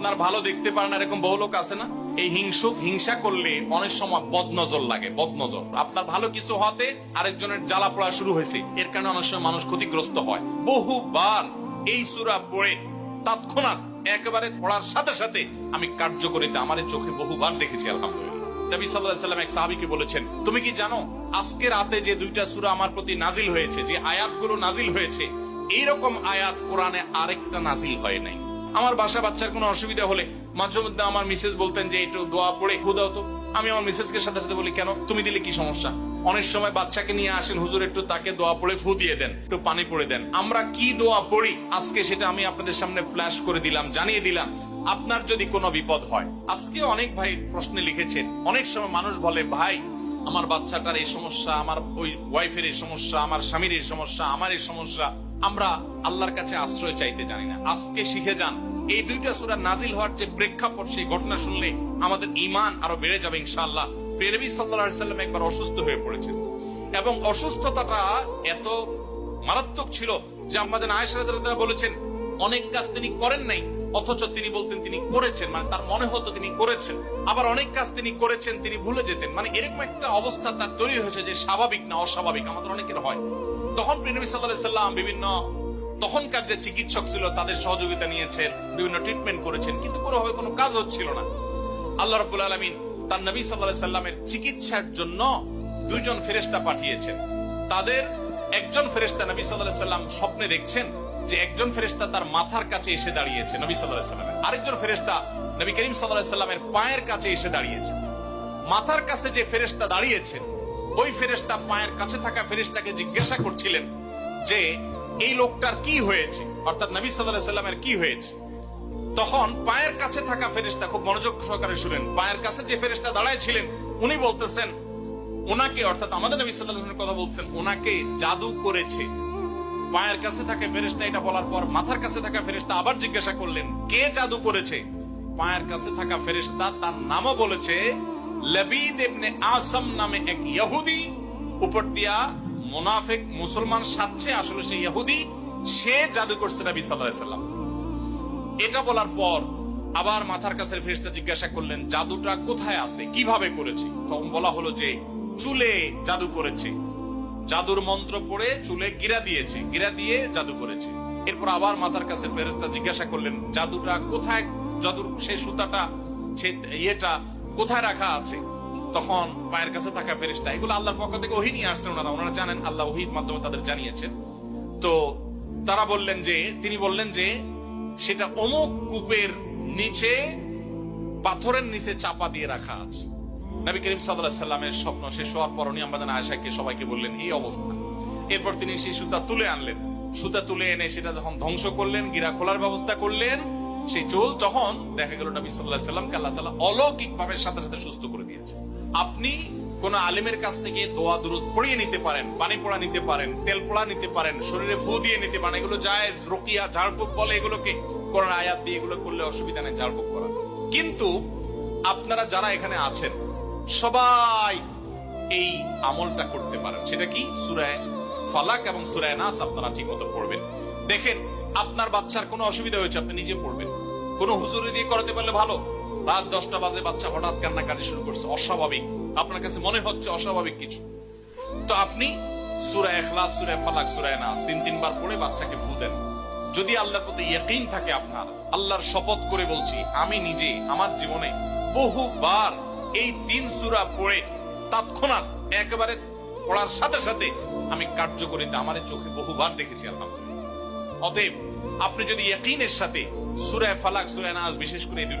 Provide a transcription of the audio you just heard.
আপনার ভালো দেখতে পারেন এরকম বহু লোক আছে না? এই হিংসুক হিংসা করলে অনেক সময় বদনজর লাগে, বদনজর। আপনার ভালো কিছু হতে আরেকজনের জ্বালা পড়া শুরু হয়েছে। এর কারণে অনেক সময় মানুষ ক্ষতিগ্রস্ত হয়। বহুবার এই সুরা পড়ে তৎক্ষণাৎ একেবারে পড়ার সাথে সাথে আমি কার্যকরিতা আমার চোখে বহুবার দেখেছি, আলহামদুলিল্লাহ। নবী আলাইহি সাল্লাম এক সাহাবীকে বলেছেন, তুমি কি জানো, আজকে রাতে যে দুইটা সূরা আমার প্রতি নাজিল হয়েছে, যে আয়াতগুলো নাজিল হয়েছে, এইরকম আয়াত কোরআনে আরেকটা নাজিল হয় নাই। আমার বাসা বাচ্চার কোনো অসুবিধা হলে মাঝে মধ্যে আমার মিসেস বলতেন যে, একটু দোয়া পড়ে খুদাও তো। আমি আমার মিসেসকে সাথে সাথে বলি, কেন? তুমি দিলে কি সমস্যা? অনেক সময় বাচ্চাকে নিয়ে আসেন, হুজুর, একটু তাকে দোয়া পড়ে ফু দিয়ে দেন, একটু পানি পড়ে দেন। আমরা কি দোয়া পড়ি? আজকে সেটা আমি আপনাদের সামনে ফ্ল্যাশ করে দিলাম, জানিয়ে দিলাম। আপনার যদি কোনো বিপদ হয়, আজকে অনেক ভাই প্রশ্নে লিখেছেন, অনেক সময় মানুষ বলে, ভাই, আমার বাচ্চাটার এই সমস্যা, আমার ওই ওয়াইফের এই সমস্যা, আমার স্বামীর এই সমস্যা, আমার এই সমস্যা। আমরা আল্লাহর কাছে আশ্রয় চাইতে জানি না। আজকে শিখে যান, এই দুইটা সূরা নাজিল হওয়ার যে প্রেক্ষাপট, সেই ঘটনা শুনলে আমাদের ঈমান আরও বেড়ে যাবে ইনশাআল্লাহ। পেরবি আলাইহি সাল্লাম একবার অসুস্থ হয়ে পড়েছেন। এবং অসুস্থতাটা এত মারাত্মক ছিল যে আমাদের রাদিয়াল্লাহু বলেছেন, অনেক কাজ তিনি করেন নাই, অথচ তিনি বলতেন তিনি করেছেন। মানে তার মনে হতো তিনি করেছেন। আবার অনেক কাজ তিনি করেছেন, তিনি ভুলে যেতেন। মানে এরকম একটা অবস্থা তার তৈরি হয়েছে যে স্বাভাবিক না অস্বাভাবিক, আমাদের অনেকের হয়। তখন প্রিনবী সাল্লাহ বিভিন্ন তখনকার যে চিকিৎসক ছিল, তাদের সহযোগিতা নিয়েছেন, বিভিন্ন ট্রিটমেন্ট করেছেন, কিন্তু কোনোভাবে কোনো কাজ হচ্ছিল না। আল্লাহ রাব্বুল আলামিন তার নবী সাল্লাল্লাহু সাল্লামের চিকিৎসার জন্য দুইজন ফেরেশতা পাঠিয়েছেন। তাদের একজন ফেরেশতা নবী সাল্লাল্লাহু সাল্লাম স্বপ্নে দেখছেন যে একজন ফেরেশতা তার মাথার কাছে এসে দাঁড়িয়েছে নবী সাল্লাল্লাহু সাল্লামের। আরেকজন ফেরেশতা নবী করিম সাল্লাল্লাহু সাল্লামের পায়ের কাছে এসে দাঁড়িয়েছে। মাথার কাছে যে ফেরেশতা দাঁড়িয়েছেন ওই ফেরেশতা পায়ের কাছে থাকা ফেরেশতাকে জিজ্ঞাসা করছিলেন যে, এই লোকটার কি হয়েছে? অর্থাৎ নবী সাল্লাল্লাহু সাল্লামের কি হয়েছে? তখন পায়ের কাছে থাকা ফেরেশতা খুব মনোযোগ সহকারে শুনেন। পায়ের কাছে যে ফেরেশতা দাঁড়ায় ছিলেন, উনি বলতেছেন, ওনাকে, অর্থাৎ আমাদের নবী সাল্লাল্লাহু কথা বলছেন, ওনাকে জাদু করেছে। পায়ের কাছে থাকা ফেরেশতা এটা বলার পর মাথার কাছে থাকা ফেরেশতা আবার জিজ্ঞাসা করলেন, কে জাদু করেছে? পায়ের কাছে থাকা ফেরেশতা তার নামও বলেছে সে সে জিজ্ঞাসা করলেন, জাদুটা কোথায় আছে? কীভাবে করেছে? তখন বলা হলো যে, চুলে জাদু করেছে। জাদুর মন্ত্র পড়ে চুলে গিরা দিয়েছে, গিরা দিয়ে জাদু করেছে। এরপর আবার মাথার কাছে ফেরেশতা জিজ্ঞাসা করলেন, জাদুটা কোথায়? জাদুর সেই সুতাটা সেই ইয়েটা কোথায় রাখা আছে? তখন পায়ের কাছে থাকা ফেরেশতা, এগুলো আল্লাহর পক্ষ থেকে ওহি নিয়ে আসছেন ওনারা। ওনারা জানেন আল্লাহ ওহির মাধ্যমে তাদের জানিয়েছেন। তো তারা বললেন যে, তিনি বললেন যে, সেটা অমুক কূপের নিচে, পাথরের নিচে চাপা দিয়ে রাখা আছে। নবী করিম সাল্লাল্লাহু সাল্লামের স্বপ্ন শেষ হওয়ার পর উনি আমাদের আয়সাকে সবাইকে বললেন, এই অবস্থা। এরপর তিনি সেই সুতা তুলে আনলেন। সুতা তুলে এনে সেটা যখন ধ্বংস করলেন, গিরা খোলার ব্যবস্থা করলেন সেই চোল তখন দেখা গেল নবী সাল্লাল্লাহু সাল্লামকে আল্লাহ তাআলা অলৌকিক ভাবে সাথে সাথে সুস্থ করে দিয়েছে। আপনি কোন আলিমের কাছ থেকে দোয়া দুরুদ পড়িয়ে নিতে পারেন, পানি পোড়া নিতে পারেন, তেল পোড়া নিতে পারেন, শরীরে ফু দিয়ে নিতে পারেন, এগুলো জায়েজ, রকিয়া, ঝাড়ফুঁক বলে এগুলোকে কোরআন আয়াত দিয়ে এগুলো করলে অসুবিধা নেই, ঝাড়ফুঁক করা। কিন্তু আপনারা যারা এখানে আছেন, সবাই এই আমলটা করতে পারেন। সেটা কি? সুরায় ফালাক এবং সুরায় নাস আপনারা ঠিক মতো পড়বেন। দেখেন আপনার বাচ্চার কোনো অসুবিধা হয়েছে, আপনি নিজে পড়বেন। কোনো হুজুরি দিয়ে করাতে পারলে ভালো? রাত দশটা বাজে বাচ্চা হঠাৎ কান্নাকাটি শুরু করছে, অস্বাভাবিক। আপনার কাছে মনে হচ্ছে অস্বাভাবিক কিছু। তো আপনি সুরা এখলাস সুরা ফালাক সুরায় নাস তিন তিনবার পড়ে বাচ্চাকে ফু দেন। যদি আল্লাহর প্রতি ইয়কিন থাকে আপনার, আল্লাহর শপথ করে বলছি, আমি নিজে, আমার জীবনে বহুবার এই তিন সুরা পড়ে তৎক্ষণাৎ একেবারে পড়ার সাথে সাথে আমি কার্যকরিতা আমার চোখে বহুবার দেখেছি, আলহামদুলিল্লাহ। অতএব আপনি যদি ইয়কিনের সাথে সুরায় ফালাক সুরায় নাজ বিশেষ করে এই দুটো